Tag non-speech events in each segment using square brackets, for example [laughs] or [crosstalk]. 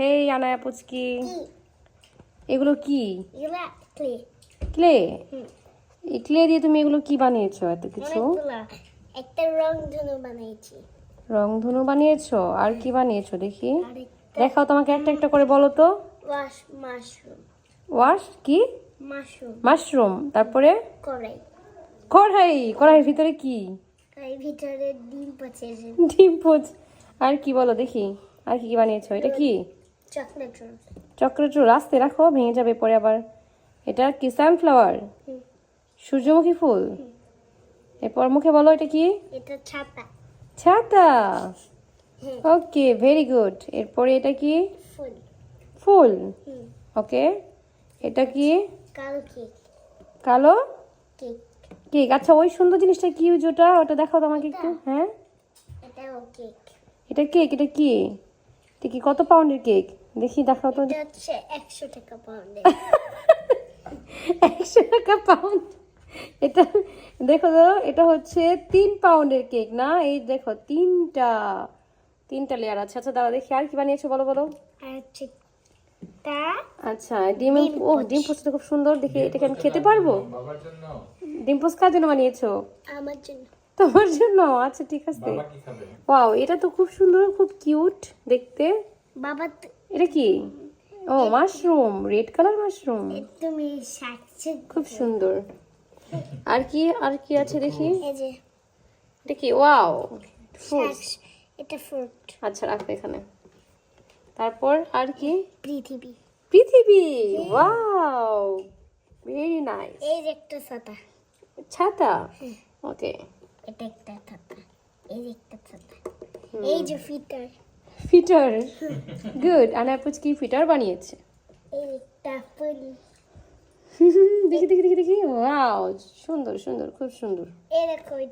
হেই আনায়া পুচকি। এগুলো কি? Clay? Clay এই ক্লে দিয়ে তুমি এগুলো কি বানিয়েছো এত কিছু? একটা রং ধনু বানাইছি রংধনু বানিয়েছো? আর কি বানিয়েছো দেখি। দেখাও তোমাকে একটা একটা করে বলো তো। Wash mushroom. ওয়াশ? কি? মাশরুম। মাশরুম। তারপরে? কড়াই। কড়াই? কড়াইয়ের ভিতরে কি? ভিতরে ডিম পচেছে। ডিম পোচ আর কি বলো দেখি। আর কি কি বানিয়েছো? এটা কি? Chocolate roll. রাস্তে রাখো ভেঙে যাবে পরে আবার। এটা কি সানফ্লাওয়ার? সূর্যমুখী ফুল? এরপর মুখে বলো এটা কি? এটা ছাতা। ছাতা? Okay very good. এরপরে এটা কি? ফুল। ফুল? ওকে এটা কি? কালো কেক। কালো? কেক। কেক আচ্ছা ওই সুন্দর জিনিসটা কি ওটা ওটা দেখাও তো আমাকে একটু হ্যাঁ? এটাও কেক। এটা কেক এটা কি? এটা কি কত পাউন্ডের কেক? দেখি দেখাও তো। এটা হচ্ছে একশো টাকা পাউন্ডে [laughs] একশো টাকা পাউন্ড এটা দেখো তো এটা হচ্ছে তিন পাউন্ডের কেক না? এই দেখো তিনটা তিনটা লেয়ার আছে। আচ্ছা দাদা দেখি আর কি বানিয়েছো বলো বলো? আচ্ছা ডিম ও। ডিম পোস্টটা খুব সুন্দর। দেখি এটাকে আমি খেতে পারব? বাবার ডিম পোস্ট কার জন্য বানিয়েছো? আমার জন্য। তোমার জন্য? আচ্ছা ঠিক আছে। বাবা কি খাবে? ওয়াও এটা তো খুব সুন্দর খুব কিউট দেখতে। বাবা এটা কি? ও মাশরুম রেড কালার মাশরুম তুমি খুব সুন্দর। আর কি আর কি আছে দেখি? এই যে। এটা কি? ওয়াও ফ্রুট এটা ফ্রুট আচ্ছা রাখো এখানে। তারপর আর কি? পৃথিবী। পৃথিবী! ওয়াও ভেরি নাইস এই যে একটা ছাতা। ছাতা? ওকে এটা একটা ছাতা। এই যে একটা ছাতা। এই যে ফিটার। ফিটার। গুড আনা পুচকি ফিটার বানিয়েছে? দেখি দেখি দেখি দেখি। ওয়াও সুন্দর সুন্দর খুব সুন্দর।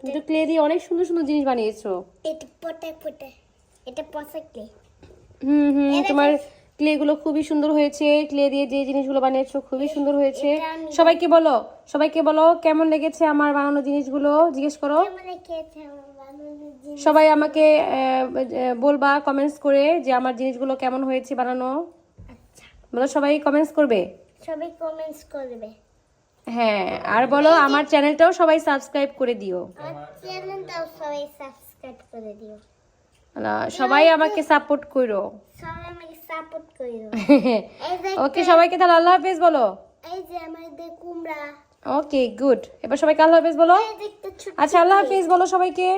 দেখো ক্লে দিয়ে অনেক সুন্দর সুন্দর জিনিস বানিয়েছো। এটা পটা পটা। এটা পসাকলে হুম হুম তোমার ক্লে গুলো খুবই সুন্দর হয়েছে। ক্লে দিয়ে যে জিনিসগুলো বানিয়েছো খুবই সুন্দর হয়েছে। সবাইকে বলো সবাইকে বলো কেমন লেগেছে আমার বানানো জিনিসগুলো? জিজ্ঞেস করো। আমার সবাই আমাকে বলবা কমেন্টস করে যে আমার জিনিসগুলো কেমন হয়েছে বানানো। আচ্ছা। বলো সবাই কমেন্টস করবে? সবাই কমেন্টস করবে। হ্যাঁ আর বলো আমার চ্যানেলটাও সবাই সাবস্ক্রাইব করে দিও। চ্যানেলটাও সবাই সাবস্ক্রাইব করে দিও। সবাই আমাকে সাপোর্ট করো। সবাই আমাকে সাপোর্ট করে। ওকে সবাইকে তাহলে আল্লাহ হাফেজ বলো। এই যে আমাদের কুমড়া। ওকে গুড এবার সবাই আল্লাহ হাফেজ বলো। আচ্ছা আল্লাহ হাফেজ বলো সবাইকে।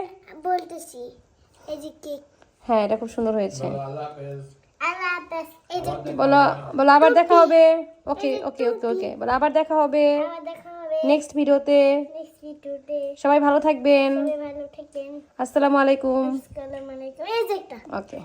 বলতেছি এই যে কেক হ্যাঁ এটা খুব সুন্দর হয়েছে। বলো আল্লাহ হাফেজ। আল্লাহ হাফেজ। এই যে একটা বলো বলো আবার দেখা হবে। ওকে ওকে ওকে ওকে বলো আবার দেখা হবে। আবার নেক্সট ভিডিওতে সবাই ভালো থাকবেন। আসসালামু আলাইকুম। ওকে